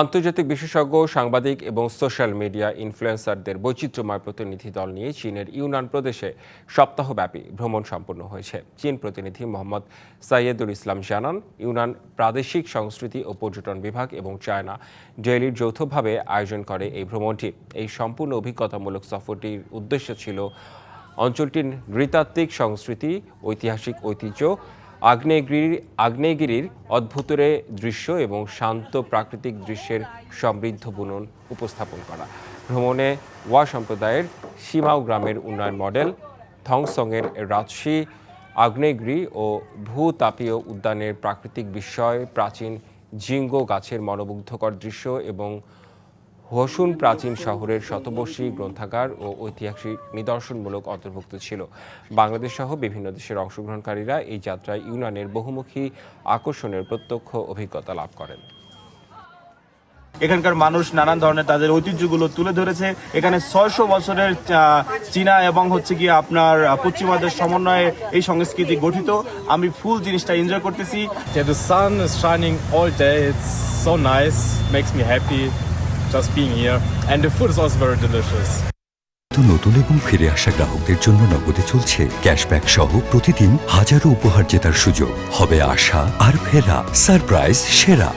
আন্তর্জাতিক বিশেষজ্ঞ, সাংবাদিক এবং সোশ্যাল মিডিয়া ইনফ্লুয়েন্সারদের বৈচিত্র্যময় প্রতিনিধি দল নিয়ে চীনের ইউনান প্রদেশে সপ্তাহব্যাপী ভ্রমণ সম্পন্ন হয়েছে। চীন প্রতিনিধি মোহাম্মদ সাইয়েদুল ইসলাম জানান, ইউনান প্রাদেশিক সংস্কৃতি ও পর্যটন বিভাগ এবং চায়না ডেইলির যৌথভাবে আয়োজন করে এই ভ্রমণটি। এই সম্পূর্ণ অভিজ্ঞতামূলক সফরটির উদ্দেশ্য ছিল অঞ্চলটির নৃতাত্ত্বিক সংস্কৃতি, ঐতিহাসিক ঐতিহ্য আগ্নেয়গিরির আগ্নেয়গিরির অদ্ভুতরে দৃশ্য এবং শান্ত প্রাকৃতিক দৃশ্যের সমৃদ্ধ বুনন উপস্থাপন করা। ভ্রমণে ওয়া সম্প্রদায়ের সীমাও গ্রামের উন্নয়ন মডেল, থংসংয়ের রাজশী, আগ্নেয়গিরি ও ভূতাপীয় উদ্যানের প্রাকৃতিক বিস্ময়, প্রাচীন জিঙ্গো গাছের মনোমুগ্ধকর দৃশ্য এবং হসুন প্রাচীন শহরের শতবর্ষী গ্রন্থাগার ও ঐতিহাসিক নিদর্শনমূলক অন্তর্ভুক্ত ছিল। বাংলাদেশ সহ বিভিন্ন দেশের অংশগ্রহণকারীরা এই যাত্রায় ইউনানের বহুমুখী আকর্ষণের প্রত্যক্ষ অভিজ্ঞতা লাভ করেন। এখানকার মানুষ নানান ধরনের তাদের ঐতিহ্যগুলো তুলে ধরেছে। এখানে ছয়শো বছরের চীনা এবং হচ্ছে কি আপনার পশ্চিমাদের সমন্বয়ে এই সংস্কৃতি গঠিত। আমি ফুল জিনিসটা এনজয় করতেছি। Sun is shining all day. It's so nice, makes me happy. Just being here. And the food is also very delicious. নতুন এবং ফিরে আসা গ্রাহকদের জন্য নগদে চলছে ক্যাশব্যাক সহ প্রতিদিন হাজারো উপহার জেতার সুযোগ হবে আশা আর ফেরা সারপ্রাইজ সেরা